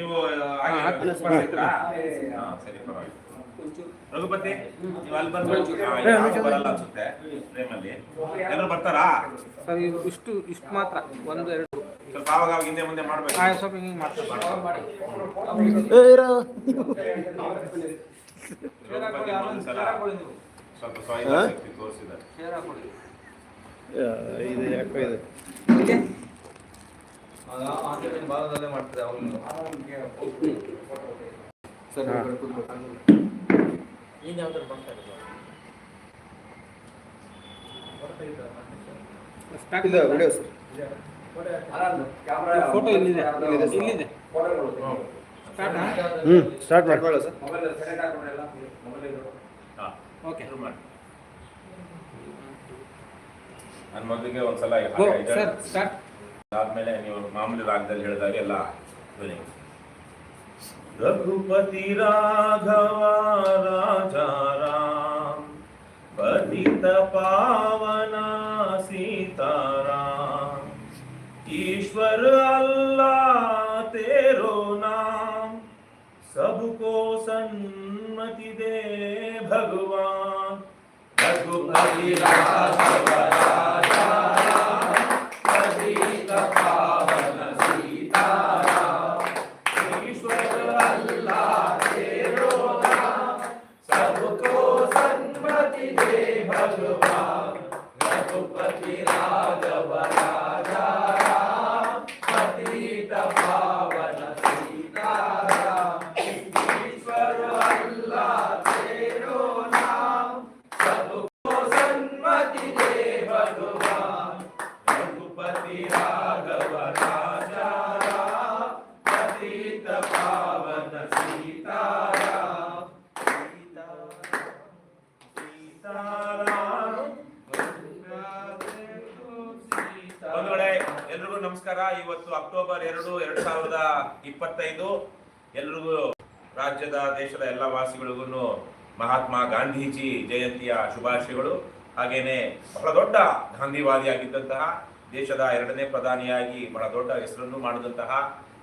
ನೀವು. ಸರಿ. ಪರವಾಗಿಲ್ಲ. ರಘುಪತಿ ನೀವು ಅಲ್ಲಿ ಬಂದು. ಬರಲ್ಲ ಅನ್ಸುತ್ತೆ ಪ್ರೇಮಲ್ಲಿ. ಎಲ್ಲರೂ ಬರ್ತಾರಾ? ಸರ್ ಇಷ್ಟು ಇಷ್ಟು ಮಾತ್ರ. ಒಂದು ಎರಡು. ಸ್ವಲ್ಪ ಆವಾಗ ಆವಾಗ ಹಿಂದೆ ಮುಂದೆ ಮಾಡ್ಬೇಕು. ಸ್ವಲ್ಪ ಹಿಂಗೆ ಮಾಡ್ತಾರೆ ಸ್ವಲ್ಪ ಶಕ್ತಿ ತೋರಿಸಿದ್ದಾರೆ. ಇದು ಯಾಕೋ ಇದೆ? ಭಾಗದಲ್ಲೇ ಮಾಡ್ತಾರೆ ಅವನು ಸ್ಟಾರ್ಟ್ ಇಲ್ಲ ವಿಡಿಯೋ ಸರ್ ಫೋಟೋ ಇಲ್ಲಿದೆ ಇಲ್ಲಿದೆ ಹ್ಞೂ ಸ್ಟಾರ್ಟ್ ಮಾಡಿ. ಸರ್ ಹಾ ಓಕೆ ಶುರು ಮಾಡಿ. ನನ್ನ ಮೊದಲಿಗೆ ಒಂದ್ಸಲ ಸರ್ ಸ್ಟಾರ್ಟ್ ಆದ್ಮೇಲೆ ನೀವು ಮಾಮೂಲಿ ರಾಗದಲ್ಲಿ ಹೇಳಿದಾಗ ಎಲ್ಲ ಧ್ವನಿ ರಘುಪತಿ ರಾಘವ ರಾಜಾರಾಮ್ ಪತಿತ ಪಾವನ सीताराम ईश्वर अल्लाह तेरो नाम सबको सन्मति दे भगवान रघुपति राघव ದೇಶದ ಎಲ್ಲ ವಾಸಿಗಳಿಗೂ ಮಹಾತ್ಮ ಗಾಂಧೀಜಿ ಜಯಂತಿಯ ಶುಭಾಶಯಗಳು. ಹಾಗೇನೆ ಬಹಳ ದೊಡ್ಡ ಗಾಂಧಿವಾದಿಯಾಗಿದ್ದಂತಹ ದೇಶದ ಎರಡನೇ ಪ್ರಧಾನಿಯಾಗಿ ಬಹಳ ದೊಡ್ಡ ಹೆಸರನ್ನು ಮಾಡಿದಂತಹ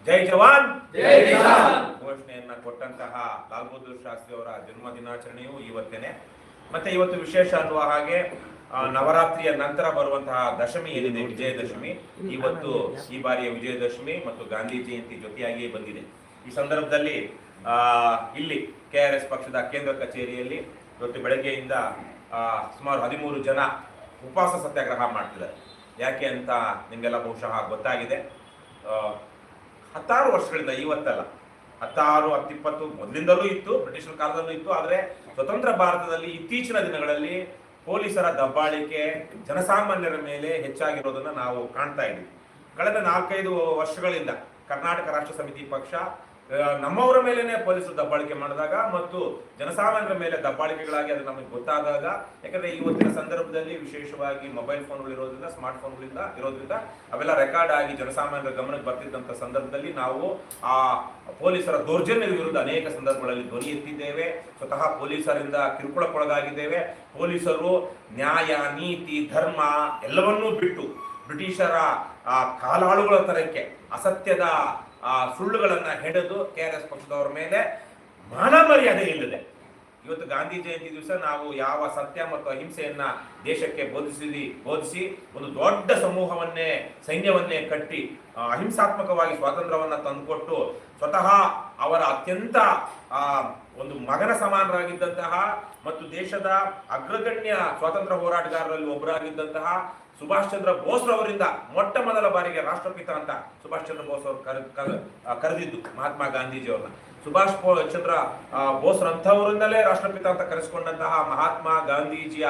ಜೈ ಜವಾನ್! ಘೋಷಣೆಯನ್ನ ಕೊಟ್ಟಂತಹ ಲಾಲ್ ಬಹದ್ದೂರ್ ಶಾಸ್ತ್ರಿ ಅವರ ಜನ್ಮ ದಿನಾಚರಣೆಯು ಇವತ್ತೇನೆ. ಮತ್ತೆ ಇವತ್ತು ವಿಶೇಷ ಅನ್ನುವ ಹಾಗೆ ನವರಾತ್ರಿಯ ನಂತರ ಬರುವಂತಹ ದಶಮಿ ಏನಿದೆ ವಿಜಯದಶಮಿ. ಇವತ್ತು ಈ ಬಾರಿಯ ವಿಜಯದಶಮಿ ಮತ್ತು ಗಾಂಧಿ ಜಯಂತಿ ಜೊತೆಯಾಗಿಯೇ ಬಂದಿದೆ. ಈ ಸಂದರ್ಭದಲ್ಲಿ ಇಲ್ಲಿ ಕೆ ಆರ್ ಎಸ್ ಪಕ್ಷದ ಕೇಂದ್ರ ಕಚೇರಿಯಲ್ಲಿ ಇವತ್ತು ಬೆಳಗ್ಗೆಯಿಂದ ಸುಮಾರು ಹದಿಮೂರು ಜನ ಉಪವಾಸ ಸತ್ಯಾಗ್ರಹ ಮಾಡ್ತಿದ್ದಾರೆ. ಯಾಕೆ ಅಂತ ನಿಮಗೆಲ್ಲ ಬಹುಶಃ ಗೊತ್ತಾಗಿದೆ. ಹತ್ತಾರು ವರ್ಷಗಳಿಂದ ಇವತ್ತಲ್ಲ ಹತ್ತಾರು, ಹತ್ತಿಪ್ಪತ್ತು ಮೊದಲಿಂದಲೂ ಇತ್ತು, ಬ್ರಿಟಿಷರ ಕಾಲದಲ್ಲೂ ಇತ್ತು, ಆದರೆ ಸ್ವತಂತ್ರ ಭಾರತದಲ್ಲಿ ಇತ್ತೀಚಿನ ದಿನಗಳಲ್ಲಿ ಪೊಲೀಸರ ದಬ್ಬಾಳಿಕೆ ಜನಸಾಮಾನ್ಯರ ಮೇಲೆ ಹೆಚ್ಚಾಗಿರೋದನ್ನು ನಾವು ಕಾಣ್ತಾ ಇದ್ದೀವಿ. ಕಳೆದ ನಾಲ್ಕೈದು ವರ್ಷಗಳಿಂದ ಕರ್ನಾಟಕ ರಾಷ್ಟ್ರ ಸಮಿತಿ ಪಕ್ಷ ನಮ್ಮವರ ಮೇಲೇನೆ ಪೊಲೀಸರು ದಬ್ಬಾಳಿಕೆ ಮಾಡಿದಾಗ ಮತ್ತು ಜನಸಾಮಾನ್ಯರ ಮೇಲೆ ದಬ್ಬಾಳಿಕೆಗಳಾಗಿ ಅದು ನಮಗೆ ಗೊತ್ತಾದಾಗ, ಯಾಕಂದ್ರೆ ಇವತ್ತಿನ ಸಂದರ್ಭದಲ್ಲಿ ವಿಶೇಷವಾಗಿ ಮೊಬೈಲ್ ಫೋನ್ಗಳು ಇರೋದ್ರಿಂದ, ಸ್ಮಾರ್ಟ್ ಫೋನ್ಗಳಿಂದ ಇರೋದ್ರಿಂದ ಅವೆಲ್ಲ ರೆಕಾರ್ಡ್ ಆಗಿ ಜನಸಾಮಾನ್ಯರ ಗಮನಕ್ಕೆ ಬರ್ತಿದ್ದಂಥ ಸಂದರ್ಭದಲ್ಲಿ ನಾವು ಆ ಪೊಲೀಸರ ದೌರ್ಜನ್ಯದ ವಿರುದ್ಧ ಅನೇಕ ಸಂದರ್ಭಗಳಲ್ಲಿ ಧ್ವನಿ ಎತ್ತಿದ್ದೇವೆ. ಸ್ವತಃ ಪೊಲೀಸರಿಂದ ಕಿರುಕುಳಕ್ಕೊಳಗಾಗಿದ್ದೇವೆ. ಪೊಲೀಸರು ನ್ಯಾಯ, ನೀತಿ, ಧರ್ಮ ಎಲ್ಲವನ್ನೂ ಬಿಟ್ಟು ಬ್ರಿಟಿಷರ ಆ ಕಾಲಾಳುಗಳ ತರಕ್ಕೆ ಅಸತ್ಯದ ಆ ಸುಳ್ಳುಗಳನ್ನು ಹೆಡೆದು ಕೆ ಆರ್ ಎಸ್ ಪಕ್ಷದವರ ಮೇಲೆ ಮಾನ ಮರ್ಯಾದೆ ಇಲ್ಲದೆ. ಇವತ್ತು ಗಾಂಧಿ ಜಯಂತಿ ದಿವಸ ನಾವು ಯಾವ ಸತ್ಯ ಮತ್ತು ಅಹಿಂಸೆಯನ್ನ ದೇಶಕ್ಕೆ ಬೋಧಿಸಿ ಬೋಧಿಸಿ ಒಂದು ದೊಡ್ಡ ಸಮೂಹವನ್ನೇ, ಸೈನ್ಯವನ್ನೇ ಕಟ್ಟಿ ಅಹಿಂಸಾತ್ಮಕವಾಗಿ ಸ್ವಾತಂತ್ರ್ಯವನ್ನ ತಂದುಕೊಟ್ಟು ಸ್ವತಃ ಅವರ ಅತ್ಯಂತ ಒಂದು ಮಗನ ಸಮಾನರಾಗಿದ್ದಂತಹ ಮತ್ತು ದೇಶದ ಅಗ್ರಗಣ್ಯ ಸ್ವಾತಂತ್ರ್ಯ ಹೋರಾಟಗಾರರಲ್ಲಿ ಒಬ್ಬರಾಗಿದ್ದಂತಹ ಸುಭಾಷ್ ಚಂದ್ರ ಬೋಸ್ ಅವರಿಂದ ಮೊಟ್ಟ ಮೊದಲ ಬಾರಿಗೆ ರಾಷ್ಟ್ರಪಿತ ಅಂತ ಸುಭಾಷ್ ಚಂದ್ರ ಬೋಸ್ ಅವರು ಕರೆ, ಕರೆ- ಕರೆದಿದ್ದು ಮಹಾತ್ಮ ಗಾಂಧೀಜಿ ಅವ್ರನ್ನ. ಸುಭಾಷ್ ಚಂದ್ರ ಬೋಸ್ ಬೋಸ್ರಂಥವರಿಂದಲೇ ರಾಷ್ಟ್ರಪಿತ ಅಂತ ಕರೆಸಿಕೊಂಡಂತಹ ಮಹಾತ್ಮ ಗಾಂಧೀಜಿಯ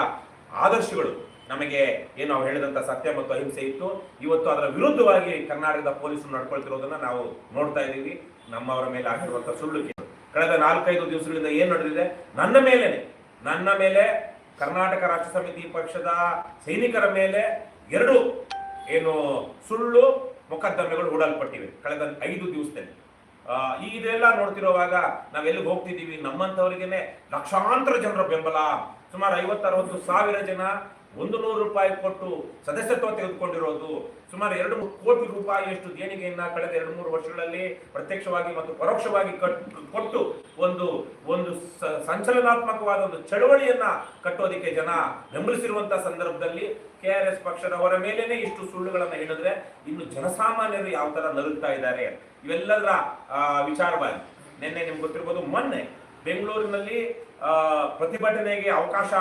ಆದರ್ಶಗಳು. ನಮಗೆ ಏನು ನಾವು ಹೇಳಿದಂತ ಸತ್ಯ ಮತ್ತು ಅಹಿಂಸೆ ಇತ್ತು. ಇವತ್ತು ಅದರ ವಿರುದ್ಧವಾಗಿ ಕರ್ನಾಟಕದ ಪೊಲೀಸರು ನಡ್ಕೊಳ್ತಿರೋದನ್ನ ನಾವು ನೋಡ್ತಾ ಇದ್ದೀವಿ. ನಮ್ಮವರ ಮೇಲೆ ಆಗಿರುವಂತಹ ಸುಳ್ಳು ಕೇಳಿ ಕಳೆದ ನಾಲ್ಕೈದು ದಿವಸಗಳಿಂದ ಏನು ನಡೆದಿದೆ? ನನ್ನ ಮೇಲೇನೆ, ನನ್ನ ಮೇಲೆ ಕರ್ನಾಟಕ ರಾಜ್ಯ ಸಮಿತಿ ಪಕ್ಷದ ಸೈನಿಕರ ಮೇಲೆ ಎರಡು ಏನು ಸುಳ್ಳು ಮೊಕದ್ದಮೆಗಳು ಹೂಡಲ್ಪಟ್ಟಿವೆ ಕಳೆದ ಐದು ದಿವಸದಲ್ಲಿ. ಇದೆಲ್ಲ ನೋಡ್ತಿರುವಾಗ ನಾವೆಲ್ಲಿಗೆ ಹೋಗ್ತಿದ್ದೀವಿ? ನಮ್ಮಂಥವ್ರಿಗೇನೆ ಲಕ್ಷಾಂತರ ಜನರ ಬೆಂಬಲ. ಸುಮಾರು ಐವತ್ತು ಅರವತ್ತು ಸಾವಿರ ಜನ ಒಂದು ನೂರು ರೂಪಾಯಿ ಕೊಟ್ಟು ಸದಸ್ಯತ್ವ ತೆಗೆದುಕೊಂಡಿರೋದು ಸುಮಾರು ಎರಡು ಮೂರು ಕೋಟಿ ರೂಪಾಯಿಯಷ್ಟು ದೇಣಿಗೆಯನ್ನ ಕಳೆದ ಎರಡು ಮೂರು ವರ್ಷಗಳಲ್ಲಿ ಪ್ರತ್ಯಕ್ಷವಾಗಿ ಮತ್ತು ಪರೋಕ್ಷವಾಗಿ ಕಟ್- ಕೊಟ್ಟು ಒಂದು ಒಂದು ಸಂಚಲನಾತ್ಮಕವಾದ ಒಂದು ಚಳವಳಿಯನ್ನ ಕಟ್ಟೋದಿಕ್ಕೆ ಜನ ಬೆಂಬಲಿಸಿರುವಂತಹ ಸಂದರ್ಭದಲ್ಲಿ ಕೆ ಆರ್ ಎಸ್ ಪಕ್ಷದವರ ಮೇಲೇನೆ ಇಷ್ಟು ಸುಳ್ಳುಗಳನ್ನು ಹೇಳಿದ್ರೆ ಇನ್ನು ಜನಸಾಮಾನ್ಯರು ಯಾವ ತರ ನಲುಗ್ತಾ ಇದ್ದಾರೆ? ಇವೆಲ್ಲದರ ವಿಚಾರವಾಗಿ. ನಿನ್ನೆ ನಿಮ್ಗೆ ಗೊತ್ತಿರ್ಬೋದು ಮೊನ್ನೆ ಬೆಂಗಳೂರಿನಲ್ಲಿ ಪ್ರತಿಭಟನೆಗೆ ಅವಕಾಶ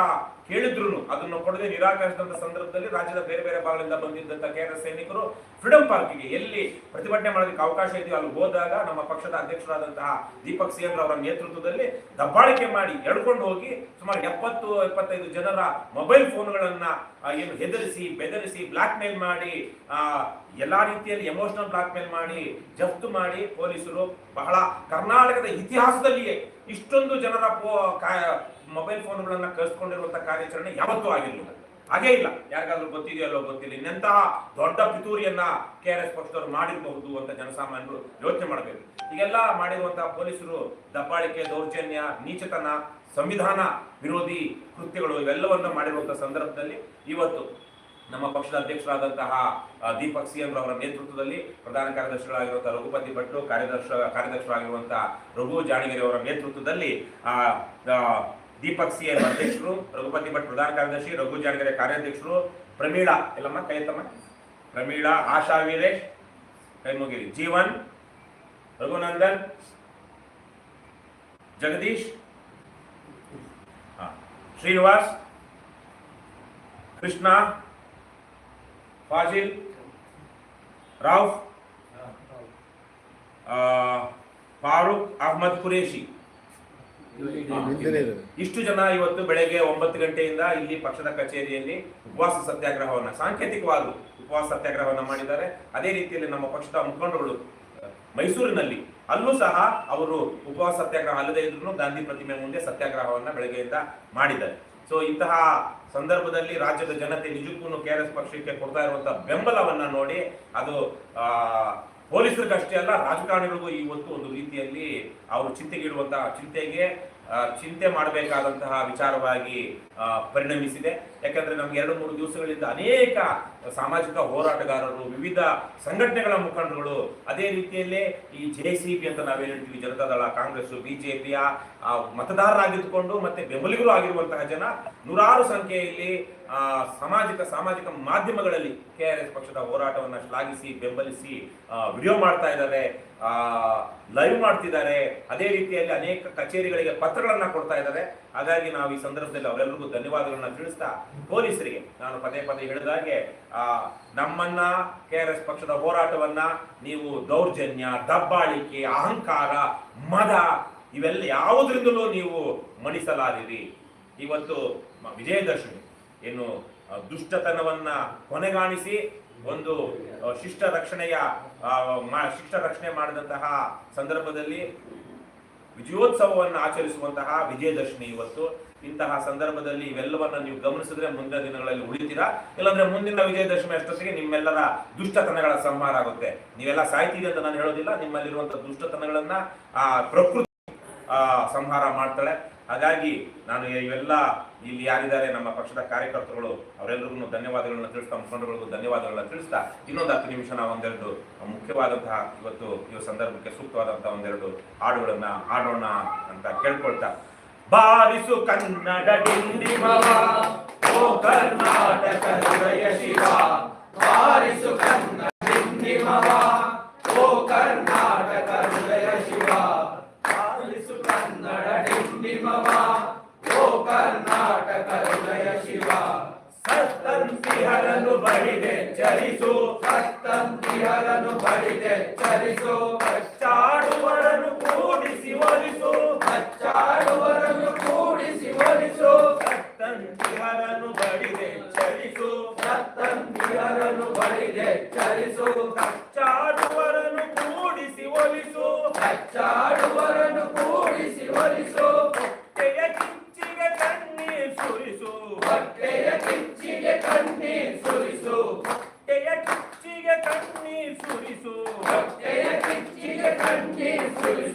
ಕೇಳಿದ್ರು ಅದನ್ನು ಕೊಡದೆ ನಿರಾಕರಿಸಿದಂತ ಸಂದರ್ಭದಲ್ಲಿ ರಾಜ್ಯದ ಬೇರೆ ಬೇರೆ ಭಾಗಗಳಿಂದ ಬಂದಿದ್ದಂತ ಕೆ ಸೈನಿಕರು ಫ್ರೀಡಂ ಪಾರ್ಕಿಗೆ ಎಲ್ಲಿ ಪ್ರತಿಭಟನೆ ಮಾಡೋದಕ್ಕೆ ಅವಕಾಶ ಇದೆಯೋ ಅಲ್ಲಿ ಹೋದಾಗ ನಮ್ಮ ಪಕ್ಷದ ಅಧ್ಯಕ್ಷರಾದಂತಹ ದೀಪಕ್ ಸಿಎಂ ಅವರ ನೇತೃತ್ವದಲ್ಲಿ ದಬ್ಬಾಳಿಕೆ ಮಾಡಿ ಎಳ್ಕೊಂಡು ಹೋಗಿ ಸುಮಾರು ಎಪ್ಪತ್ತು, ಎಪ್ಪತ್ತೈದು ಜನರ ಮೊಬೈಲ್ ಫೋನ್ಗಳನ್ನ ಏನು ಹೆದರಿಸಿ, ಬೆದರಿಸಿ ಬ್ಲಾಕ್ ಮೇಲ್ ಮಾಡಿ ಎಲ್ಲಾ ರೀತಿಯಲ್ಲಿ ಎಮೋಷನಲ್ ಬ್ಲಾಕ್ ಮೇಲ್ ಮಾಡಿ, ಜಫ್ತು ಮಾಡಿ ಪೊಲೀಸರು ಬಹಳ ಕರ್ನಾಟಕದ ಇತಿಹಾಸದಲ್ಲಿಯೇ ಇಷ್ಟೊಂದು ಜನರ ಮೊಬೈಲ್ ಫೋನ್ಗಳನ್ನು ಕಳಿಸ್ಕೊಂಡಿರುವಂತಹ ಕಾರ್ಯಾಚರಣೆ ಯಾವತ್ತೂ ಆಗಿರಲಿಲ್ಲ ಹಾಗೇ ಇಲ್ಲ. ಯಾರಿಗಾದ್ರೂ ಗೊತ್ತಿದೆಯಲ್ಲೋ ಗೊತ್ತಿಲ್ಲ. ಇನ್ನೆಂತಹ ದೊಡ್ಡ ಪಿತೂರಿಯನ್ನ ಕೆ ಆರ್ ಎಸ್ ಪಕ್ಷದವರು ಮಾಡಿರಬಹುದು ಅಂತ ಜನಸಾಮಾನ್ಯರು ಯೋಚನೆ ಮಾಡಬೇಕು. ಈಗೆಲ್ಲ ಮಾಡಿರುವಂತಹ ಪೊಲೀಸರು ದಬ್ಬಾಳಿಕೆ, ದೌರ್ಜನ್ಯ, ನೀಚತನ, ಸಂವಿಧಾನ ವಿರೋಧಿ ಕೃತ್ಯಗಳು ಇವೆಲ್ಲವನ್ನು ಮಾಡಿರುವಂತಹ ಸಂದರ್ಭದಲ್ಲಿ ಇವತ್ತು ನಮ್ಮ ಪಕ್ಷದ ಅಧ್ಯಕ್ಷರಾದಂತಹ ದೀಪಕ್ ಸಿ ಎಂ ಅವರ ನೇತೃತ್ವದಲ್ಲಿ ಪ್ರಧಾನ ಕಾರ್ಯದರ್ಶಿಗಳಾಗಿರುವಂತಹ ರಘುಪತಿ ಭಟ್ಟು ಕಾರ್ಯದರ್ಶ ಕಾರ್ಯದರ್ಶರಾಗಿರುವಂತಹ ರಘು ಜಾಣಗಿರಿ ಅವರ ನೇತೃತ್ವದಲ್ಲಿ ಆ, ದೀಪಕ್ ಸಿ ಎಂ ಅಧ್ಯಕ್ಷರು ರಘುಪತಿ ಭಟ್ ಪ್ರಧಾನ ಕಾರ್ಯದರ್ಶಿ ರಘು ಜಾಣಗಿರಿ ಕಾರ್ಯಾಧ್ಯಕ್ಷರು ಪ್ರಮೀಳಾ ಎಲ್ಲಮ್ಮ ಕೈ ಎತ್ತಮ್ಮ ಪ್ರಮೀಳಾ ಆಶಾ ವೀರೇಶ್ ಕೈಮುಗಿರಿ ಜೀವನ್ ರಘುನಂದನ್ ಜಗದೀಶ್. ಶ್ರೀನಿವಾಸ್ ಕೃಷ್ಣ ಫಾಜಿಲ್ ಆ, ಫಾರೂಕ್ ಅಹಮದ್ ಹಿಂದೆನೇ ಇಷ್ಟು ಜನ ಇವತ್ತು ಬೆಳಗ್ಗೆ ಒಂಬತ್ತು ಗಂಟೆಯಿಂದ ಇಲ್ಲಿ ಪಕ್ಷದ ಕಚೇರಿಯಲ್ಲಿ ಉಪವಾಸ ಸತ್ಯಾಗ್ರಹವನ್ನ ಸಾಂಕೇತಿಕವಾಗಿ ಉಪವಾಸ ಸತ್ಯಾಗ್ರಹವನ್ನ ಮಾಡಿದ್ದಾರೆ. ಅದೇ ರೀತಿಯಲ್ಲಿ ನಮ್ಮ ಪಕ್ಷದ ಮುಖಂಡರುಗಳು ಮೈಸೂರಿನಲ್ಲಿ ಅಲ್ಲೂ ಸಹ ಅವರು ಉಪವಾಸ ಸತ್ಯಾಗ್ರಹ ಅಲ್ಲದೆ ಇದ್ರು ಗಾಂಧಿ ಪ್ರತಿಮೆ ಮುಂದೆ ಸತ್ಯಾಗ್ರಹವನ್ನ ಬೆಳಗ್ಗೆಯಿಂದ ಮಾಡಿದ್ದಾರೆ. ಸೊ ಇಂತಹ ಸಂದರ್ಭದಲ್ಲಿ ರಾಜ್ಯದ ಜನತೆ ನಿಜಕ್ಕೂ ಕೆ ಆರ್ ಎಸ್ ಪಕ್ಷಕ್ಕೆ ಕೊಡ್ತಾ ಇರುವಂತಹ ಬೆಂಬಲವನ್ನ ನೋಡಿ ಅದು ಪೊಲೀಸರಿಗಷ್ಟೇ ಅಲ್ಲ, ರಾಜಕಾರಣಿಗಳಿಗೂ ಇವತ್ತು ಒಂದು ರೀತಿಯಲ್ಲಿ ಅವರು ಚಿಂತೆಗಿಡುವಂತಹ ಚಿಂತೆಗೆ ಚಿಂತೆ ಮಾಡಬೇಕಾದಂತಹ ವಿಚಾರವಾಗಿ ಪರಿಣಮಿಸಿದೆ. ಯಾಕಂದ್ರೆ ನಮ್ಗೆ ಎರಡು ಮೂರು ದಿವಸಗಳಿಂದ ಅನೇಕ ಸಾಮಾಜಿಕ ಹೋರಾಟಗಾರರು, ವಿವಿಧ ಸಂಘಟನೆಗಳ ಮುಖಂಡರುಗಳು ಅದೇ ರೀತಿಯಲ್ಲೇ ಈ ಜೆ ಸಿ ಬಿ ಅಂತ ನಾವೇನು ಹೇಳ್ತೀವಿ ಜನತಾದಳ ಕಾಂಗ್ರೆಸ್ ಬಿಜೆಪಿಯ ಮತದಾರರಾಗಿದ್ದುಕೊಂಡು ಮತ್ತೆ ಬೆಂಬಲಿಗರು ಆಗಿರುವಂತಹ ಜನ ನೂರಾರು ಸಂಖ್ಯೆಯಲ್ಲಿ ಸಾಮಾಜಿಕ ಸಾಮಾಜಿಕ ಮಾಧ್ಯಮಗಳಲ್ಲಿ ಕೆ ಆರ್ ಎಸ್ ಪಕ್ಷದ ಹೋರಾಟವನ್ನ ಶ್ಲಾಘಿಸಿ ಬೆಂಬಲಿಸಿ ವಿಡಿಯೋ ಮಾಡ್ತಾ ಇದ್ದಾರೆ ಲೈವ್ ಮಾಡ್ತಿದ್ದಾರೆ. ಅದೇ ರೀತಿಯಲ್ಲಿ ಅನೇಕ ಕಚೇರಿಗಳಿಗೆ ಪತ್ರಗಳನ್ನು ಕೊಡ್ತಾ ಇದ್ದಾರೆ. ಹಾಗಾಗಿ ನಾವು ಈ ಸಂದರ್ಭದಲ್ಲಿ ಅವರೆಲ್ಲರಿಗೂ ಧನ್ಯವಾದಗಳನ್ನ ತಿಳಿಸ್ತಾ ಪೊಲೀಸರಿಗೆ ನಾನು ಪದೇ ಪದೇ ಹೇಳಿದಾಗೆ ಆ, ನಮ್ಮನ್ನ ಕೆ ಆರ್ ಎಸ್ ಪಕ್ಷದ ಹೋರಾಟವನ್ನ ನೀವು ದೌರ್ಜನ್ಯ ದಬ್ಬಾಳಿಕೆ ಅಹಂಕಾರ ಮದ ಇವೆಲ್ಲ ಯಾವುದರಿಂದಲೂ ನೀವು ಮಣಿಸಲಾರಿರಿ. ಇವತ್ತು ವಿಜಯದಶಮಿ. ಏನು ದುಷ್ಟತನವನ್ನ ಕೊನೆಗಾಣಿಸಿ ಒಂದು ಶಿಷ್ಟ ರಕ್ಷಣೆಯ ಶಿಷ್ಟ ರಕ್ಷಣೆ ಮಾಡಿದಂತಹ ಸಂದರ್ಭದಲ್ಲಿ ವಿಜಯೋತ್ಸವವನ್ನು ಆಚರಿಸುವಂತಹ ವಿಜಯದಶಮಿ ಇವತ್ತು. ಇಂತಹ ಸಂದರ್ಭದಲ್ಲಿ ಇವೆಲ್ಲವನ್ನ ನೀವು ಗಮನಿಸಿದ್ರೆ ಮುಂದಿನ ದಿನಗಳಲ್ಲಿ ಉಳಿತೀರಾ? ಇಲ್ಲಾಂದ್ರೆ ಮುಂದಿನ ವಿಜಯದಶಮಿ ಅಷ್ಟೊತ್ತಿಗೆ ನಿಮ್ಮೆಲ್ಲರ ದುಷ್ಟತನಗಳ ಸಂಹಾರ ಆಗುತ್ತೆ. ನೀವೆಲ್ಲ ಸಾಯ್ತೀರಿ ಅಂತ ನಾನು ಹೇಳೋದಿಲ್ಲ. ನಿಮ್ಮಲ್ಲಿರುವಂತಹ ದುಷ್ಟತನಗಳನ್ನ, ಆ, ಪ್ರಕೃತಿ ಸಂಹಾರ ಮಾಡ್ತಾಳೆ. ಹಾಗಾಗಿ ನಾನು ಇವೆಲ್ಲ ಇಲ್ಲಿ ಯಾರಿದ್ದಾರೆ ನಮ್ಮ ಪಕ್ಷದ ಕಾರ್ಯಕರ್ತರುಗಳು ಅವರೆಲ್ಲರಿಗೂ ಧನ್ಯವಾದಗಳನ್ನ ತಿಳಿಸ್ತಾ ಮುಖಂಡಗಳಿಗೂ ಧನ್ಯವಾದಗಳನ್ನ ತಿಳಿಸ್ತಾ, ಇನ್ನೊಂದು ಹತ್ತು ನಿಮಿಷ ನಾವು ಒಂದೆರಡು ಮುಖ್ಯವಾದಂತಹ ಇವತ್ತು ಈ ಸಂದರ್ಭಕ್ಕೆ ಸೂಕ್ತವಾದಂತಹ ಒಂದೆರಡು ಹಾಡುಗಳನ್ನ ಹಾಡೋಣ ಅಂತ ಕೇಳ್ಕೊಳ್ತಾ. ಬಾರಿಸು ಕನ್ನಡ ಕರ್ನಾಟಕ ಬಾರಿಸು ಕನ್ನಡ Thank you.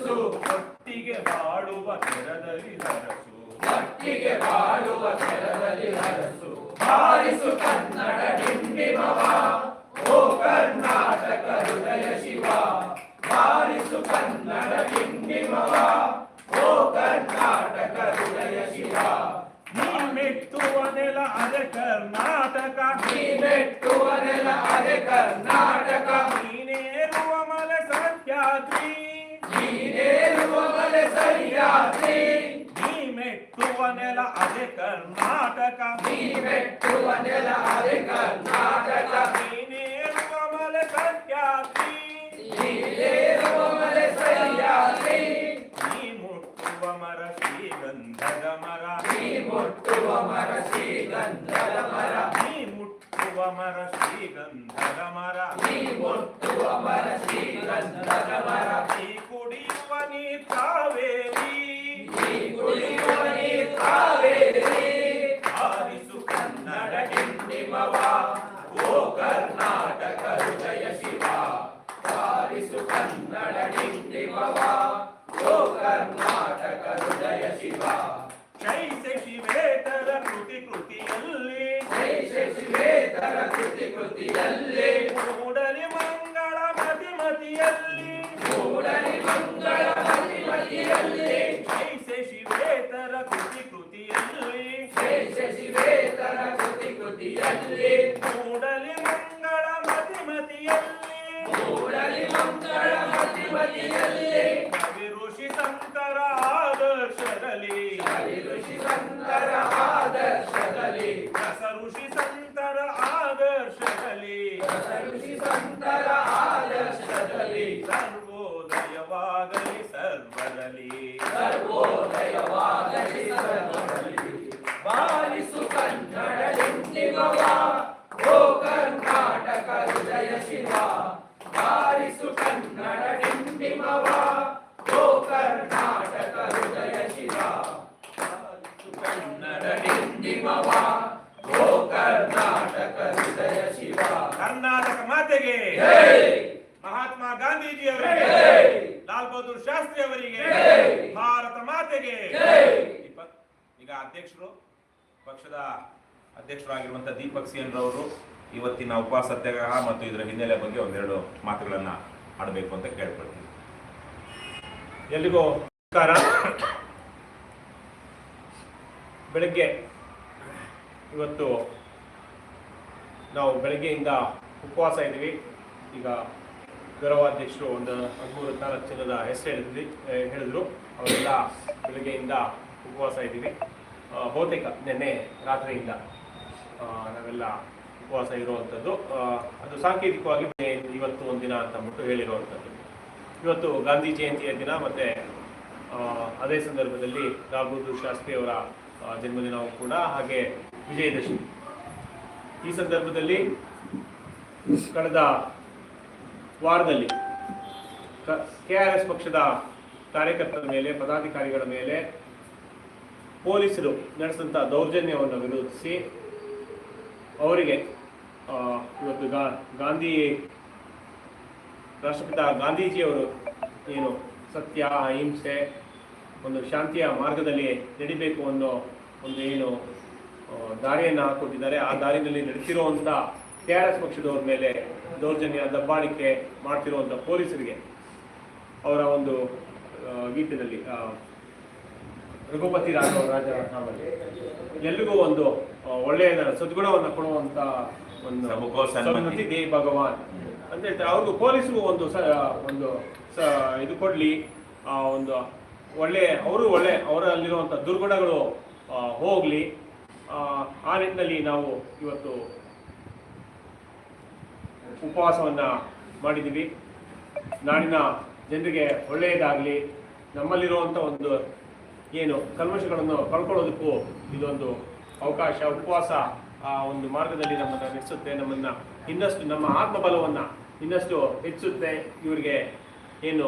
ಮುಟ್ಟುವ ಮರ ಶ್ರೀಗಂಧದ ಮರ ನೀ ಮುಟ್ಟುವ ಮರ ಶ್ರೀಗಂಧದ ಮರ ನೀ ಕುಡಿಯುವ ನೀರ್ ಕಾವೇರಿ ನೀ ಕುಡಿಯುವ ನೀರ್ ಕಾವೇರಿ ಆರಿಸು ಕನ್ನಡ ಡಿಂಡಿಮವ ಓ ಕರ್ನಾಟಕ ಮೂಡಲಿ ಮಂಗಳ ಮತಿ ಮತಿಯಲ್ಲಿ ಮೂಡಲಿ ಮಂಗಳ ಮತಿ ಮತಿಯಲ್ಲಿ ಶೈಸೆ ಶಿವೇತರ ಕೃತಿ ಕೃತಿಯಲ್ಲಿ ಜೈ ಶ್ರೀ ಶಿವೇತರ ಕೃತಿ ಕೃತಿಯಲ್ಲಿ ಕೂಡಲಿ ಮಂಗಳ ಮತಿ ಮತಿಯಲ್ಲಿ ಮೂಡಲಿ ಮಂಗಳ ಮತಿ ಮತಿಯಲ್ಲಿ ಕವಿ ಋಷಿ ಸಂತರ ಆದರ್ಶದಲ್ಲಿ ಹರಿ ಋಷಿ ಸಂತರ ಆದರ್ಶದಲ್ಲಿ ರಸ ಋಷಿ ಸಂತರ ಆದರ್ಶದಲ್ಲಿ ರಸ ಋಷಿ ಸಂತರ ಆದರ್ಶದಲ್ಲಿ ಸರ್ವೋದಯವಾಗಲಿ ಸರ್ವದಲ್ಲಿ ಸರ್ವೋದಯವಾಗಲಿ ಸರ್ವದಲ್ಲಿ ಬಾರಿಸು ಕನ್ನಡ ಡಿಂಡಿಮವ ಓ ಕರ್ನಾಟಕ ಹೃದಯ ಶಿವ ಬಾರಿಸು ಕನ್ನಡ ಡಿಂಡಿಮವ ಓ ಕರ್ನಾಟಕ ಹೃದಯ ಶಿವ ಬಾರಿಸು ಕನ್ನಡ ಡಿಂಡಿಮವ ಓ ಕರ್ನಾಟಕ ಹೃದಯ ಶಿವ ಕರ್ನಾಟಕ ಮಾತೆಗೆ ಜೈ ಮಹಾತ್ಮ ಗಾಂಧೀಜಿ ಅವರಿಗೆ ಜೈ ಲಾಲ್ ಬಹದ್ದೂರ್ ಶಾಸ್ತ್ರಿ ಅವರಿಗೆ ಜೈ. ಭಾರತ ಮಾತೆಗೆ ಜೈ ದೀಪಕ್ ಈಗ ಅಧ್ಯಕ್ಷರು ಪಕ್ಷದ ಅಧ್ಯಕ್ಷರಾಗಿರುವಂತ ದೀಪಕ್ ಸಿಎನ್ ರವರು ಇವತ್ತಿನ ಉಪವಾಸ ಸತ್ಯಾಗ್ರಹ ಮತ್ತು ಇದರ ಹಿನ್ನೆಲೆ ಬಗ್ಗೆ ಒಂದೆರಡು ಮಾತುಗಳನ್ನ ಆಡಬೇಕು ಅಂತ ಕೇಳ್ಕೊಳ್ತೀನಿ. ಎಲ್ಲಿಗೋ ನಮಸ್ಕಾರ. ಬೆಳಗ್ಗೆ ಇವತ್ತು ನಾವು ಬೆಳಗ್ಗೆಯಿಂದ ಉಪವಾಸ ಇದ್ದೀವಿ. ಈಗ ಗೌರವಾಧ್ಯಕ್ಷರು ಒಂದು ಹದಿಮೂರು ನಾಲ್ಕು ಜನದ ಹೆಸರು ಹೇಳಿದ್ವಿ ಹೇಳಿದ್ರು. ಅವರೆಲ್ಲ ಬೆಳಗ್ಗೆಯಿಂದ ಉಪವಾಸ ಇದ್ದೀವಿ. ಬಹುತೇಕ ನಿನ್ನೆ ರಾತ್ರಿಯಿಂದ ನಾವೆಲ್ಲ ಉಪವಾಸ ಇರುವಂಥದ್ದು ಅದು ಸಾಂಕೇತಿಕವಾಗಿ ಇವತ್ತು ಒಂದಿನ ಅಂತ ಅಂದ್ಬಿಟ್ಟು ಹೇಳಿರುವಂಥದ್ದು ಇವತ್ತು ಗಾಂಧಿ ಜಯಂತಿಯ ದಿನ ಮತ್ತೆ ಅದೇ ಸಂದರ್ಭದಲ್ಲಿ ಲಾಲ್ ಬಹದ್ದೂರ್ ಶಾಸ್ತ್ರಿ ಅವರ ಜನ್ಮದಿನವೂ ಕೂಡ ಹಾಗೆ ವಿಜಯದಶಮಿ. ಈ ಸಂದರ್ಭದಲ್ಲಿ ಕಳೆದ ವಾರದಲ್ಲಿ ಕೆ ಆರ್ ಎಸ್ ಪಕ್ಷದ ಕಾರ್ಯಕರ್ತರ ಮೇಲೆ, ಪದಾಧಿಕಾರಿಗಳ ಮೇಲೆ ಪೊಲೀಸರು ನಡೆಸಿದಂಥ ದೌರ್ಜನ್ಯವನ್ನು ವಿರೋಧಿಸಿ ಅವರಿಗೆ ಇವತ್ತು ಗಾ, ಗಾಂಧಿ, ರಾಷ್ಟ್ರಪಿತ ಗಾಂಧೀಜಿಯವರು ಏನು ಸತ್ಯ, ಅಹಿಂಸೆ, ಒಂದು ಶಾಂತಿಯ ಮಾರ್ಗದಲ್ಲಿ ನಡಿಬೇಕು ಅನ್ನೋ ಒಂದು ಏನು ದಾರಿಯನ್ನು ಹಾಕೊಟ್ಟಿದ್ದಾರೆ ಆ ದಾರಿನಲ್ಲಿ ನಡೆಸಿರುವಂಥ ಕೆ ಆರ್ ಎಸ್ ಪಕ್ಷದವ್ರ ಮೇಲೆ ದೌರ್ಜನ್ಯ, ದಬ್ಬಾಳಿಕೆ ಮಾಡ್ತಿರುವಂಥ ಪೊಲೀಸರಿಗೆ ಅವರ ಒಂದು ಗೀತದಲ್ಲಿ ರಘುಪತಿ ರಾಘವ ರಾಜ ಎಲ್ರಿಗೂ ಒಂದು ಒಳ್ಳೆಯ ಸದ್ಗುಣವನ್ನು ಕೊಡುವಂತ ಒಂದು ಸನ್ಮತಿ. ದೇ ಭಗವಾನ್. ಅಂತ ಹೇಳ್ತಾರೆ ಅವ್ರಿಗೂ ಪೊಲೀಸ್ಗೂ ಒಂದು ಸ ಒಂದು ಸ ಇದು ಕೊಡ್ಲಿ. ಆ ಒಂದು ಒಳ್ಳೆ ಅವರು ಒಳ್ಳೆ ಅವರಲ್ಲಿರುವಂಥ ದುರ್ಗುಣಗಳು ಹೋಗ್ಲಿ. ಆ, ಆ ನಿಟ್ಟಿನಲ್ಲಿ ನಾವು ಇವತ್ತು ಉಪವಾಸವನ್ನ ಮಾಡಿದ್ದೀವಿ. ನಾಡಿನ ಜನರಿಗೆ ಒಳ್ಳೆಯದಾಗಲಿ. ನಮ್ಮಲ್ಲಿರುವಂಥ ಒಂದು ಏನು ಕಲ್ಮಶಗಳನ್ನು ಕಳ್ಕೊಳ್ಳೋದಕ್ಕೂ ಇದೊಂದು ಅವಕಾಶ ಉಪವಾಸ ಆ ಒಂದು ಮಾರ್ಗದಲ್ಲಿ ನಮ್ಮನ್ನು ನಡೆಸುತ್ತೆ ನಮ್ಮನ್ನ ಇನ್ನಷ್ಟು ನಮ್ಮ ಆತ್ಮಬಲವನ್ನು ಇನ್ನಷ್ಟು ಹೆಚ್ಚುತ್ತೆ. ಇವರಿಗೆ ಏನು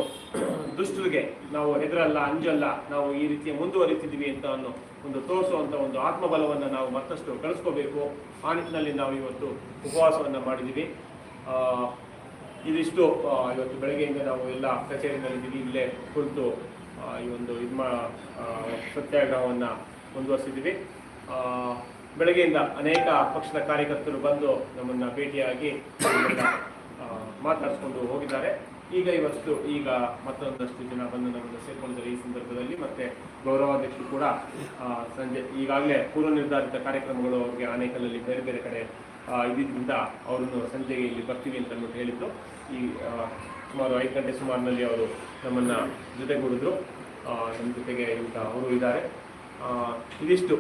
ದುಷ್ಟರಿಗೆ ನಾವು ಹೆದರಲ್ಲ ಅಂಜಲ್ಲ ನಾವು ಈ ರೀತಿಯ ಮುಂದುವರಿತಿದ್ದೀವಿ ಅಂತ ಅನ್ನೋ ಒಂದು ತೋರಿಸುವಂಥ ಒಂದು ಆತ್ಮಬಲವನ್ನು ನಾವು ಮತ್ತಷ್ಟು ಕಳಿಸ್ಕೋಬೇಕು ಆ ನಿಟ್ಟಿನಲ್ಲಿ ನಾವು ಇವತ್ತು ಉಪವಾಸವನ್ನು ಮಾಡಿದ್ದೀವಿ. ಇದಿಷ್ಟು ಇವತ್ತು ಬೆಳಗ್ಗೆಯಿಂದ ನಾವು ಎಲ್ಲ ಕಚೇರಿನಲ್ಲಿದ್ದೀವಿ ಇಲ್ಲೇ ಕುಳಿತು ಈ ಒಂದು ಇದು ಮಾ ಆ, ಸತ್ಯಾಗ್ರಹವನ್ನು ಮುಂದುವರಿಸಿದ್ದೀವಿ. ಆ, ಬೆಳಗ್ಗೆಯಿಂದ ಅನೇಕ ಪಕ್ಷದ ಕಾರ್ಯಕರ್ತರು ಬಂದು ನಮ್ಮನ್ನು ಭೇಟಿಯಾಗಿ ಮಾತಾಡಿಸ್ಕೊಂಡು ಹೋಗಿದ್ದಾರೆ. ಈಗ ಇವತ್ತು ಈಗ ಮತ್ತೊಂದಷ್ಟು ಜನ ಬಂದು ನಮ್ಮನ್ನು ಸೇರ್ಕೊಂಡಿದ್ದಾರೆ ಈ ಸಂದರ್ಭದಲ್ಲಿ. ಮತ್ತೆ ಗೌರವಾಧ್ಯಕ್ಷರು ಕೂಡ ಸಂಜೆ ಈಗಾಗಲೇ ಪೂರ್ವ ನಿರ್ಧಾರಿತ ಕಾರ್ಯಕ್ರಮಗಳು ಅವರಿಗೆ ಆನೇಕಲ್ಲಲ್ಲಿ ಬೇರೆ ಬೇರೆ ಕಡೆ ಇದ್ದಿದ್ದರಿಂದ ಅವರನ್ನು ಸಂಜೆಗೆ ಇಲ್ಲಿ ಬರ್ತೀವಿ ಅಂತ ಹೇಳಿದ್ದು ಈ ಸುಮಾರು ಐದು ಗಂಟೆ ಸುಮಾರಿನಲ್ಲಿ ಅವರು ನಮ್ಮನ್ನು ಜೊತೆಗೂಡಿದ್ರು. ನಮ್ಮ ಜೊತೆಗೆ ಇಂಥ ಅವರು ಇದ್ದಾರೆ. ಇದಿಷ್ಟು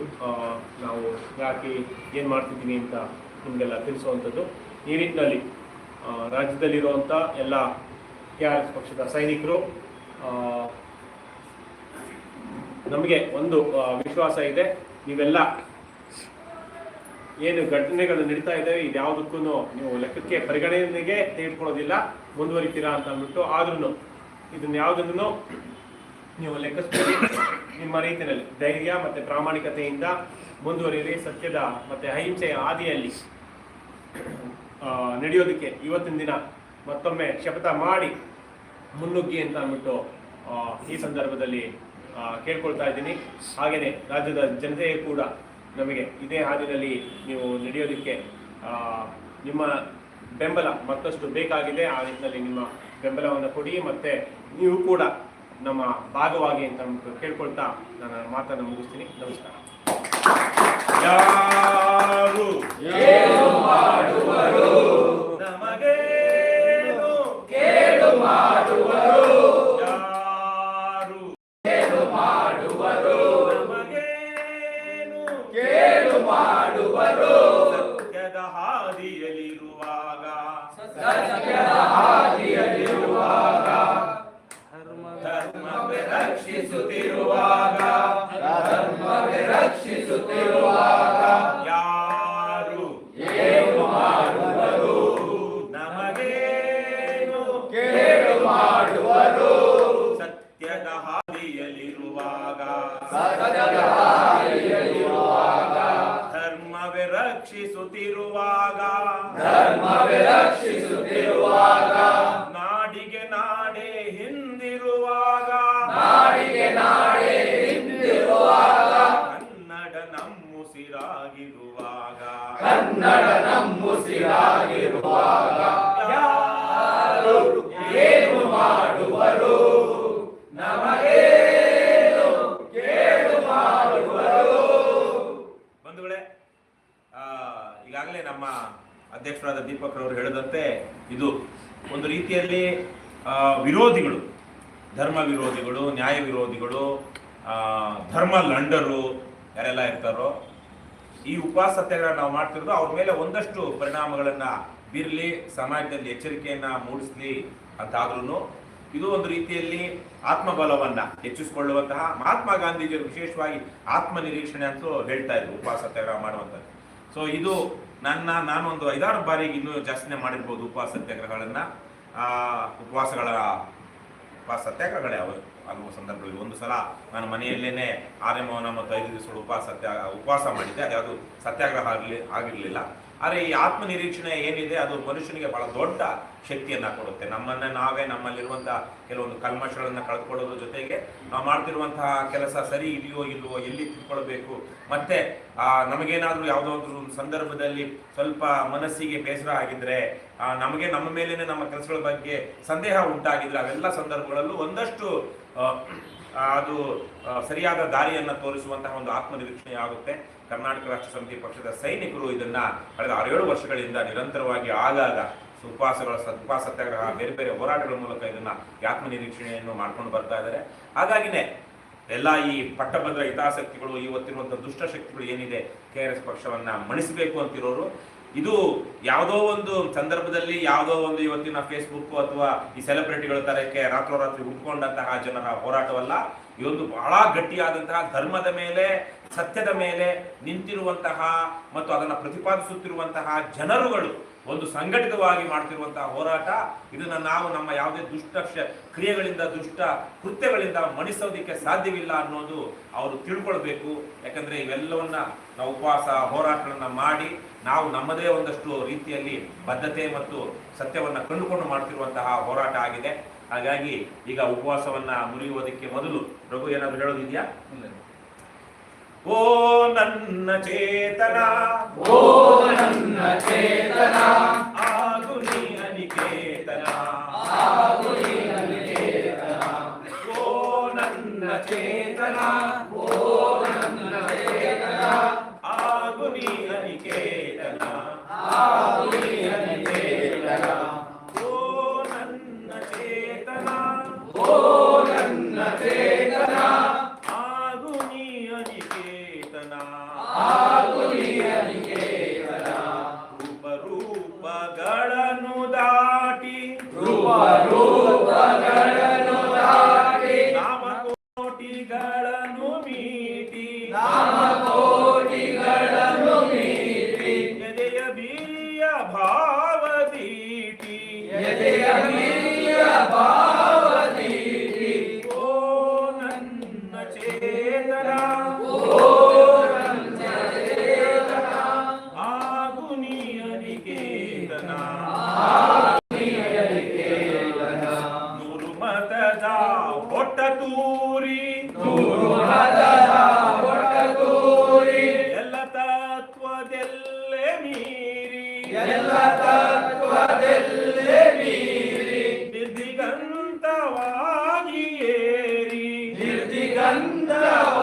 ನಾವು ಯಾಕೆ ಏನು ಮಾಡ್ತಿದ್ದೀನಿ ಅಂತ ನಿಮಗೆಲ್ಲ ತಿಳಿಸುವಂಥದ್ದು. ಈ ನಿಟ್ಟಿನಲ್ಲಿ ರಾಜ್ಯದಲ್ಲಿರುವಂಥ ಎಲ್ಲ ಕೆ ಆರ್ ಎಸ್ ಪಕ್ಷದ ಸೈನಿಕರು ನಮಗೆ ಒಂದು ವಿಶ್ವಾಸ ಇದೆ. ನೀವೆಲ್ಲ ಏನು ಘಟನೆಗಳು ನಡೀತಾ ಇದ್ದಾವೆ, ಇದ್ಯಾವುದಕ್ಕೂ ನೀವು ಲೆಕ್ಕಕ್ಕೆ ಪರಿಗಣನೆಗೆ ತೆಗೆದುಕೊಳ್ಳೋದಿಲ್ಲ. ಮುಂದುವರಿತೀರಾ ಅಂತ ಅಂದ್ಬಿಟ್ಟು ಆದ್ರೂ ಇದನ್ನ ಯಾವುದನ್ನು ನೀವು ಲೆಕ್ಕ ನಿಮ್ಮ ರೀತಿಯಲ್ಲಿ ಧೈರ್ಯ ಮತ್ತೆ ಪ್ರಾಮಾಣಿಕತೆಯಿಂದ ಮುಂದುವರಿಯಿರಿ. ಸತ್ಯದ ಮತ್ತೆ ಅಹಿಂಸೆಯ ಹಾದಿಯಲ್ಲಿ ನಡೆಯೋದಕ್ಕೆ ಇವತ್ತಿನ ದಿನ ಮತ್ತೊಮ್ಮೆ ಶಪಥ ಮಾಡಿ ಮುನ್ನುಗ್ಗಿ ಅಂತ ಅಂದ್ಬಿಟ್ಟು ಈ ಸಂದರ್ಭದಲ್ಲಿ ಕೇಳ್ಕೊಳ್ತಾ ಇದ್ದೀನಿ. ಹಾಗೆಯೇ ರಾಜ್ಯದ ಜನತೆಯೇ ಕೂಡ ನಮಗೆ ಇದೇ ಹಾದಿನಲ್ಲಿ ನೀವು ನಡೆಯೋದಕ್ಕೆ ನಿಮ್ಮ ಬೆಂಬಲ ಮತ್ತಷ್ಟು ಬೇಕಾಗಿದೆ. ಆ ನಿಟ್ಟಿನಲ್ಲಿ ನಿಮ್ಮ ಬೆಂಬಲವನ್ನು ಕೊಡಿ. ಮತ್ತೆ ನೀವು ಕೂಡ ನಮ್ಮ ಭಾಗವಾಗಿ ಅಂತ ಕೇಳ್ಕೊಳ್ತಾ ನನ್ನ ಮಾತನ್ನು ಮುಗಿಸ್ತೀನಿ. ನಮಸ್ಕಾರ. ಯಾರು? ವಿರೋಧಿಗಳು, ಧರ್ಮ ವಿರೋಧಿಗಳು, ನ್ಯಾಯ ವಿರೋಧಿಗಳು ಧರ್ಮ ಲಂಡರು ಯಾರೆಲ್ಲ ಇರ್ತಾರೋ, ಈ ಉಪವಾಸ ಸತ್ಯಾಗ್ರಹ ನಾವು ಮಾಡ್ತಿರೋದು ಅವ್ರ ಮೇಲೆ ಒಂದಷ್ಟು ಪರಿಣಾಮಗಳನ್ನು ಬೀರಲಿ, ಸಮಾಜದಲ್ಲಿ ಎಚ್ಚರಿಕೆಯನ್ನು ಮೂಡಿಸ್ಲಿ ಅಂತಾದ್ರೂ ಇದು ಒಂದು ರೀತಿಯಲ್ಲಿ ಆತ್ಮಬಲವನ್ನ ಹೆಚ್ಚಿಸಿಕೊಳ್ಳುವಂತಹ ಮಹಾತ್ಮ ಗಾಂಧೀಜಿಯವರು ವಿಶೇಷವಾಗಿ ಆತ್ಮ ನಿರೀಕ್ಷಣೆ ಅಂತೂ ಹೇಳ್ತಾ ಇದ್ರು ಉಪವಾಸ ಸತ್ಯಾಗ್ರಹ ಮಾಡುವಂಥದ್ದು. ಸೊ ಇದು ನನ್ನ ನಾನು ಒಂದು ಐದಾರು ಬಾರಿಗೆ ಇನ್ನೂ ಜಾಸ್ತಿನೇ ಮಾಡಿರ್ಬೋದು ಉಪವಾಸ ಸತ್ಯಾಗ್ರಹಗಳನ್ನ. ಉಪವಾಸಗಳ ಉಪವಾಸ ಸತ್ಯಾಗ್ರಹಗಳೇ ಅವರು ಅನ್ನುವ ಸಂದರ್ಭದಲ್ಲಿ ಒಂದು ಸಲ ನಾನು ಮನೆಯಲ್ಲೇನೆ ಆರ್ಯ ಮೌನ ಮತ್ತು ಐದು ದಿವಸಗಳು ಉಪವಾಸ ಸತ್ಯ ಉಪವಾಸ ಮಾಡಿದ್ದೆ. ಅದ್ಯಾವುದು ಸತ್ಯಾಗ್ರಹ ಆಗಲಿ, ಆಗಿರಲಿಲ್ಲ. ಆದರೆ ಈ ಆತ್ಮ ನಿರೀಕ್ಷಣೆ ಏನಿದೆ, ಅದು ಮನುಷ್ಯನಿಗೆ ಬಹಳ ದೊಡ್ಡ ಶಕ್ತಿಯನ್ನು ಕೊಡುತ್ತೆ. ನಮ್ಮನ್ನ ನಾವೇ ನಮ್ಮಲ್ಲಿರುವಂತಹ ಕೆಲವೊಂದು ಕಲ್ಮಶಗಳನ್ನು ಕಳೆದುಕೊಳ್ಳೋದ್ರ ಜೊತೆಗೆ ನಾವು ಮಾಡ್ತಿರುವಂತಹ ಕೆಲಸ ಸರಿ ಇದೆಯೋ ಇಲ್ವೋ ಎಲ್ಲಿ ತಿಳ್ಕೊಳ್ಬೇಕು. ಮತ್ತೆ, ಆ, ನಮಗೇನಾದ್ರೂ ಯಾವುದೋ ಒಂದು ಸಂದರ್ಭದಲ್ಲಿ ಸ್ವಲ್ಪ ಮನಸ್ಸಿಗೆ ಬೇಸರ ಆಗಿದ್ರೆ ನಮಗೆ ನಮ್ಮ ಮೇಲೇನೆ ನಮ್ಮ ಕೆಲಸಗಳ ಬಗ್ಗೆ ಸಂದೇಹ ಉಂಟಾಗಿದ್ರೆ, ಅವೆಲ್ಲ ಸಂದರ್ಭಗಳಲ್ಲೂ ಒಂದಷ್ಟು ಅದು ಸರಿಯಾದ ದಾರಿಯನ್ನು ತೋರಿಸುವಂತಹ ಒಂದು ಆತ್ಮನಿರೀಕ್ಷಣೆ ಆಗುತ್ತೆ. ಕರ್ನಾಟಕ ರಾಷ್ಟ್ರ ಸಮಿತಿ ಪಕ್ಷದ ಸೈನಿಕರು ಇದನ್ನ ಕಳೆದ ಆರೇಳು ವರ್ಷಗಳಿಂದ ನಿರಂತರವಾಗಿ ಆಗಾಗ ಉಪವಾಸಗಳ ಉಪವಾಸ ಸತ್ಯಾಗ್ರಹ, ಬೇರೆ ಬೇರೆ ಹೋರಾಟಗಳ ಮೂಲಕ ಇದನ್ನ ಆತ್ಮನಿರೀಕ್ಷಣೆಯನ್ನು ಮಾಡ್ಕೊಂಡು ಬರ್ತಾ ಇದ್ದಾರೆ. ಹಾಗಾಗಿನೇ ಎಲ್ಲ ಈ ಪಟ್ಟಭದ್ರ ಹಿತಾಸಕ್ತಿಗಳು ಇವತ್ತಿರುವಂತಹ ದುಷ್ಟಶಕ್ತಿಗಳು ಏನಿದೆ, ಕೆ ಆರ್ ಎಸ್ ಪಕ್ಷವನ್ನ ಮಣಿಸಬೇಕು ಅಂತಿರೋರು ಇದು ಯಾವುದೋ ಒಂದು ಸಂದರ್ಭದಲ್ಲಿ ಯಾವುದೋ ಒಂದು ಇವತ್ತಿನ ಫೇಸ್ಬುಕ್ ಅಥವಾ ಈ ಸೆಲೆಬ್ರಿಟಿಗಳ ತರಕ್ಕೆ ರಾತ್ರೋರಾತ್ರಿ ಹುಡ್ಕೊಂಡಂತಹ ಜನರ ಹೋರಾಟವಲ್ಲ. ಇದೊಂದು ಬಹಳ ಗಟ್ಟಿಯಾದಂತಹ ಧರ್ಮದ ಮೇಲೆ, ಸತ್ಯದ ಮೇಲೆ ನಿಂತಿರುವಂತಹ ಮತ್ತು ಅದನ್ನು ಪ್ರತಿಪಾದಿಸುತ್ತಿರುವಂತಹ ಜನರುಗಳು ಒಂದು ಸಂಘಟಿತವಾಗಿ ಮಾಡ್ತಿರುವಂತಹ ಹೋರಾಟ, ಇದನ್ನ ನಾವು ನಮ್ಮ ಯಾವುದೇ ದುಷ್ಟ ಕ್ರಿಯೆಗಳಿಂದ, ದುಷ್ಟ ಕೃತ್ಯಗಳಿಂದ ಮಣಿಸೋದಕ್ಕೆ ಸಾಧ್ಯವಿಲ್ಲ ಅನ್ನೋದು ಅವರು ತಿಳ್ಕೊಳ್ಬೇಕು. ಯಾಕಂದ್ರೆ ಇವೆಲ್ಲವನ್ನ ನಾವು ಉಪವಾಸ, ಹೋರಾಟಗಳನ್ನ ಮಾಡಿ ನಾವು ನಮ್ಮದೇ ಒಂದಷ್ಟು ರೀತಿಯಲ್ಲಿ ಬದ್ಧತೆ ಮತ್ತು ಸತ್ಯವನ್ನ ಕಂಡುಕೊಂಡು ಮಾಡ್ತಿರುವಂತಹ ಹೋರಾಟ ಆಗಿದೆ. ಹಾಗಾಗಿ ಈಗ ಉಪವಾಸವನ್ನ ಮುರಿಯುವುದಕ್ಕೆ ಮೊದಲು ರಘು ಏನಾದ್ರು ಹೇಳೋದಿದೆಯಾ? ಓ ನನ್ನ ಚೇತನ ಓ ನನ್ನ ಚೇತನ ಆಗು ನೀ ಅನಿಕೇತನ ಆಗು ನೀ ಅನಿಕೇತನ. ಓ ನನ್ನ ಚೇತನ ಓ ನನ್ನ ಚೇತನ ಆಗು ನೀ ಅನಿಕೇತನ ಆಗು Não!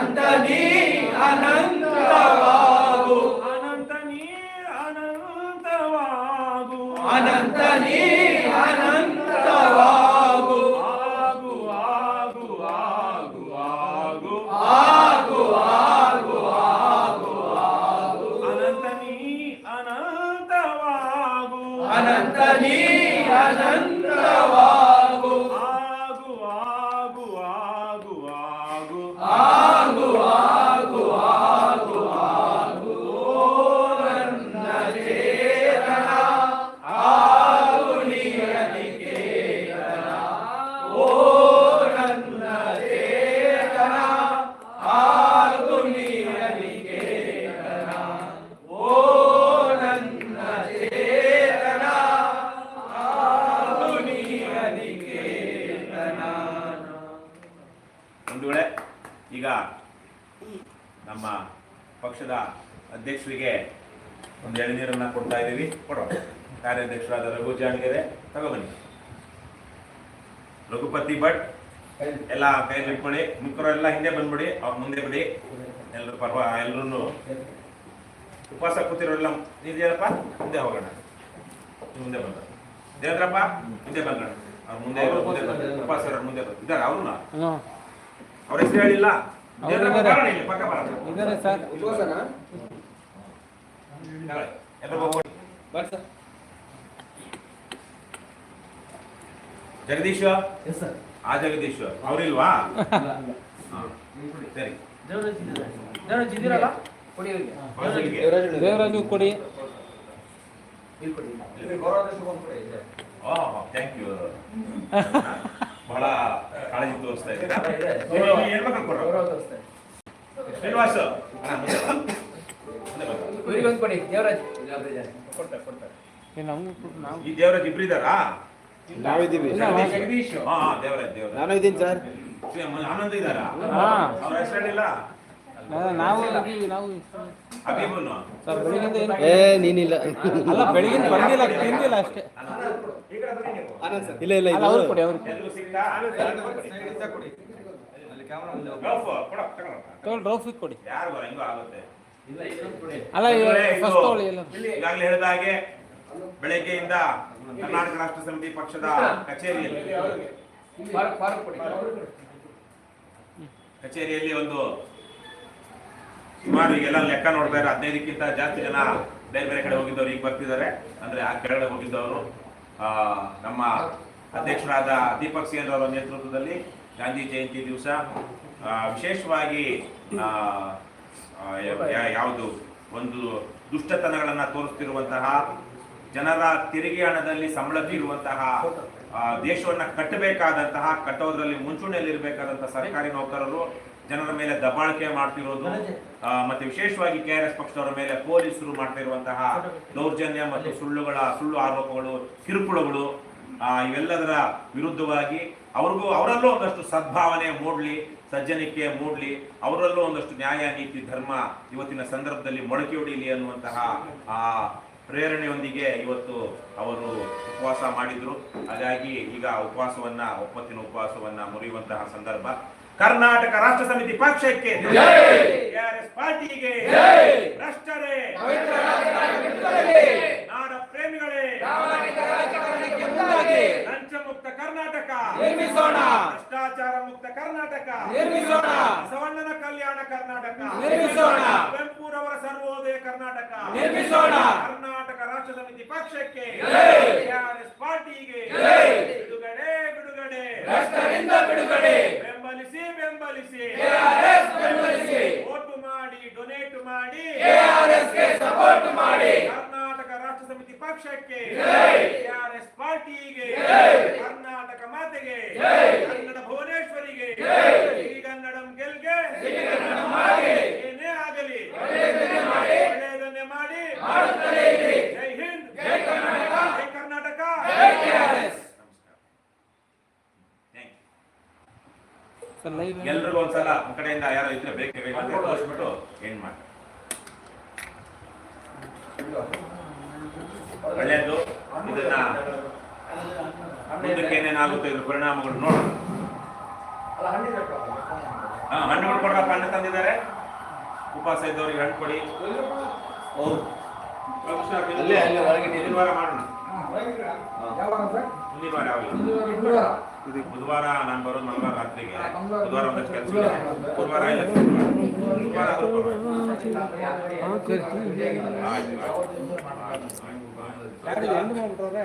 ಅನಂತ ನೀ ಅನಂತವಾಗು. ಅನಂತ ನೀ ಅನಂತವಾಗು. ಅನಂತ ನೀ ಅನಂತವಾಗು. ವೇಳೆ ಈಗ ನಮ್ಮ ಪಕ್ಷದ ಅಧ್ಯಕ್ಷರಿಗೆ ಒಂದು ಎಳನೀರನ್ನ ಕೊಡ್ತಾ ಇದ್ದೀವಿ. ಕೊಡೋ. ಕಾರ್ಯಾಧ್ಯಕ್ಷರಾದ ರಘು ಜಾಣಗೆರೆ ತಗೊಬನ್ನಿ ರಘುಪತಿ ಭಟ್, ಎಲ್ಲ ಕೈಯಲ್ಲಿ ಇಟ್ಕೊಳ್ಳಿ. ಮಿಕ್ಕರೆಲ್ಲ ಹಿಂದೆ ಬಂದ್ಬಿಡಿ, ಅವ್ರ ಮುಂದೆ ಬಿಡಿ. ಎಲ್ಲರೂ ಪರ್ವ ಎಲ್ಲರೂ ಉಪವಾಸ ಕೂತಿರೋಲ್ಲ ನೀವೇನಪ್ಪ ಮುಂದೆ ಹೋಗೋಣ. ಮುಂದೆ ಬಂದ ದೇವ್ರಪ್ಪ ಮುಂದೆ ಬಂದ ಅವ್ರ ಮುಂದೆ ಮುಂದೆ. ಉಪವಾಸ ಮುಂದೆ ಇದಾರೆ ಅವ್ರನ್ನ ಅವ್ರ ಹೆಸರು ಹೇಳಿಲ್ಲ. ಜಗದೀಶ್ ಸರ್. ಆ ಜಗದೀಶ್ ಅವ್ರಿಲ್ವಾ? ಸರಿ. ದೇವರಾಜು ಕೊಡಿ ಥ್ಯಾಂಕ್ ಯು ಬಹಳ ಕಾಳಜಿ ತೋರಿಸ್ತಾ ಇದ್ದೀರಾ? ದೇವರಾಜ್ ಕೊಡ್ತಾರೆ ಕೊಡ್ತಾರೆ. ಈ ದೇವರಾಜ್ ಇಬ್ರು ಇದ್ದಾರಾ? ನಾವಿದ್ದೀವಿ ದೇವರಾಜ್ ದೇವರಾಜ್. ನಾನು ಇದೀನಿ ಸರ್. ಆನಂದ್ ಇದ್ದಾರಾ? ಅವ್ರ ನಾವು ನಾವು ಸರ್ ಬೆಳಿಗ್ಗೆ ಏನಿಲ್ಲ ಅಲ್ಲ ಬೆಳಿಗ್ಗೆ ಬಂದಿಲ್ಲ ತಿಂದಿಲ್ಲ ಅಷ್ಟೇ. ಇಲ್ಲ ಇಲ್ಲ ಅಲ್ಲ ಅವ್ರು ಕೊಡಿ ಅವ್ರು. ತಗೊಳ್ಳಿ. ಡ್ರೌಫಿಗೆ ಕೊಡಿ. ಯಾರು ಬರ ಹಿಂಗೂ ಆಗುತ್ತೆ? ಅಲ್ಲ ಫಸ್ಟ್ ತಗೊಳ್ಳಿ ಎಲ್ಲ ಈಗಾಗಲೇ ಹೇಳಿದ ಹಾಗೆ ಬೆಳಗ್ಗೆಯಿಂದ ಕರ್ನಾಟಕ ರಾಷ್ಟ್ರ ಸಮಿತಿ ಪಕ್ಷದ ಕಚೇರಿಯಲ್ಲಿ. ಕಚೇರಿಯಲ್ಲಿ ಒಂದು ಸುಮಾರು ಈಗೆಲ್ಲ ಲೆಕ್ಕ ನೋಡ್ತಾರೆ ಹದಿನೈದಕ್ಕಿಂತ ಜಾಸ್ತಿ ಜನ ಬೇರೆ ಬೇರೆ ಕಡೆ ಹೋಗಿದ್ದವ್ರು ಈಗ ಬರ್ತಿದ್ದಾರೆ. ಅಂದ್ರೆ ಆ ಕೆಳಗಡೆ ಹೋಗಿದ್ದವರು. ನಮ್ಮ ಅಧ್ಯಕ್ಷರಾದ ದೀಪಕ್ ಸೇನ್ ಅವರ ನೇತೃತ್ವದಲ್ಲಿ ಗಾಂಧಿ ಜಯಂತಿ ದಿವಸ ವಿಶೇಷವಾಗಿ ಯಾವುದು ಒಂದು ದುಷ್ಟತನಗಳನ್ನು ತೋರಿಸ್ತಿರುವಂತಹ ಜನರ ತೆರಿಗೆ ಹಣದಲ್ಲಿ ಸಂಬಳ ದೇಶವನ್ನು ಆ, ದೇಶವನ್ನ ಕಟ್ಟಬೇಕಾದಂತಹ ಕಟ್ಟೋದ್ರಲ್ಲಿ ಮುಂಚೂಣಿಯಲ್ಲಿರಬೇಕಾದಂತಹ ಸರ್ಕಾರಿ ನೌಕರರು ಜನರ ಮೇಲೆ ದಬ್ಬಾಳಿಕೆ ಮಾಡ್ತಿರೋದು ಮತ್ತೆ ವಿಶೇಷವಾಗಿ ಕೆ ಆರ್ ಎಸ್ ಪಕ್ಷದವರ ಮೇಲೆ ಪೊಲೀಸರು ಮಾಡ್ತಿರುವಂತಹ ದೌರ್ಜನ್ಯ ಮತ್ತು ಸುಳ್ಳುಗಳ ಸುಳ್ಳು ಆರೋಪಗಳು ಕಿರುಕುಳಗಳು ಆ, ಇವೆಲ್ಲದರ ವಿರುದ್ಧವಾಗಿ ಅವ್ರಿಗೂ ಅವರಲ್ಲೂ ಒಂದಷ್ಟು ಸದ್ಭಾವನೆ ಮೂಡ್ಲಿ ಸಜ್ಜನಿಕೆ ಮೂಡ್ಲಿ ಅವರಲ್ಲೂ ಒಂದಷ್ಟು ನ್ಯಾಯ ನೀತಿ ಧರ್ಮ ಇವತ್ತಿನ ಸಂದರ್ಭದಲ್ಲಿ ಮೊಳಕೆ ಹೊಡಿಲಿ ಅನ್ನುವಂತಹ ಆ ಪ್ರೇರಣೆಯೊಂದಿಗೆ ಇವತ್ತು ಅವರು ಉಪವಾಸ ಮಾಡಿದ್ರು. ಹಾಗಾಗಿ ಈಗ ಉಪವಾಸವನ್ನ ಒಪ್ಪತ್ತಿನ ಉಪವಾಸವನ್ನ ಮುರಿಯುವಂತಹ ಸಂದರ್ಭ. ಕರ್ನಾಟಕ ರಾಷ್ಟ್ರ ಸಮಿತಿ ಪಕ್ಷಕ್ಕೆ KRS ಪಾರ್ಟಿಗೆ ಭ್ರಷ್ಟರೇ ನಾಡ ಪ್ರೇಮಿಗಳೇ ಲಂಚ ಮುಕ್ತ ಕರ್ನಾಟಕ ನಿರ್ಮಿಸೋಣ. ಭ್ರಷ್ಟಾಚಾರ ಮುಕ್ತ ಕರ್ನಾಟಕ ನಿರ್ಮಿಸೋಣ. ಬಸವಣ್ಣನ ಕಲ್ಯಾಣ ಕರ್ನಾಟಕ ನಿರ್ಮಿಸೋಣ. ಕುವೆಂಪುರವರ ಸರ್ವೋದಯ ಕರ್ನಾಟಕ ನಿರ್ಮಿಸೋಣ. ಕರ್ನಾಟಕ ರಾಷ್ಟ್ರ ಸಮಿತಿ ಪಕ್ಷಕ್ಕೆ KRS ಪಾರ್ಟಿಗೆ ಬಿಡುಗಡೆ ಬಿಡುಗಡೆ ಭ್ರಷ್ಟರಿಂದ ಬಿಡುಗಡೆ ಬೆಂಬಲಿಸಿ ಬೆಂಬಲಿಸಿ. ಕೆಆರ್ಎಸ್ ಬೆಂಬಲಿಸಿ. ವೋಟು ಮಾಡಿ ಡೊನೇಟ್ ಮಾಡಿ. ಕೆಆರ್ಎಸ್ಗೆ ಸಪೋರ್ಟ್ ಮಾಡಿ. ಕರ್ನಾಟಕ ರಾಷ್ಟ್ರ ಸಮಿತಿ ಪಕ್ಷಕ್ಕೆ. ಕೆಆರ್ಎಸ್ ಪಾರ್ಟಿಗೆ. ಕರ್ನಾಟಕ ಮಾತೆಗೆ. ಕನ್ನಡ ಭುವನೇಶ್ವರಿಗೆ. ಶ್ರೀಗನ್ನಡಂ ಗೆಲ್ಗೆ. ಏನೇ ಆಗಲಿ ಒಳ್ಳೆಯದನ್ನೇ ಮಾಡಿ ಜೈ ಹಿಂದ್ ಜೈ ಕರ್ನಾಟಕ ನಮಸ್ಕಾರ Thank you. ಸರ್ ಲೈವ್ ಎಲ್ರಿಗೂ ಒಂದ್ಸಲ ನಮ್ಮ ಕಡೆಯಿಂದ ಯಾರೋ ಇದ್ರೆ ಬೇಕೇ ಬೇಕು ಅಂತ ತೋರಿಸ್ಬಿಟ್ಟು ಏನ್ ಮಾಡಿ ಒಳ್ಳೆಯದು ಇದನ್ನ ಮುಂದಕ್ಕೆ ಏನೇನಾಗುತ್ತೆ ಇದ್ರ ಪರಿಣಾಮಗಳು ನೋಡಿ ಹಾ ಹಣ್ಣುಗಳು ಕೊಡ್ರಪ್ಪ ಹಣ್ಣು ತಂದಿದ್ದಾರೆ. ಉಪವಾಸ ಇದ್ದವ್ರಿಗೆ ಹಣ್ಣು ಕೊಡಿ. ಮಾಡೋಣ. ಮುಂದಿನ ವಾರ ಯಾವಾಗ ಬುಧವಾರ ನಾನು ಬರೋದು ಮಂಗಳವಾರ ರಾತ್ರಿಗೆ ಬುಧವಾರ ಒಂದಷ್ಟು ಕೆಲಸ ಇದೆ ಗುರುವಾರ ಇಲ್ಲ ಗುರುವಾರ ಆದ್ರೂ ಪರವಾಗಿಲ್ಲ. ಆಯ್ತು, ಆಯ್ತು. ಯಾರು ಎಂಡ್ ಮಾಡ್ಬಿಟ್ರವ್ರೆ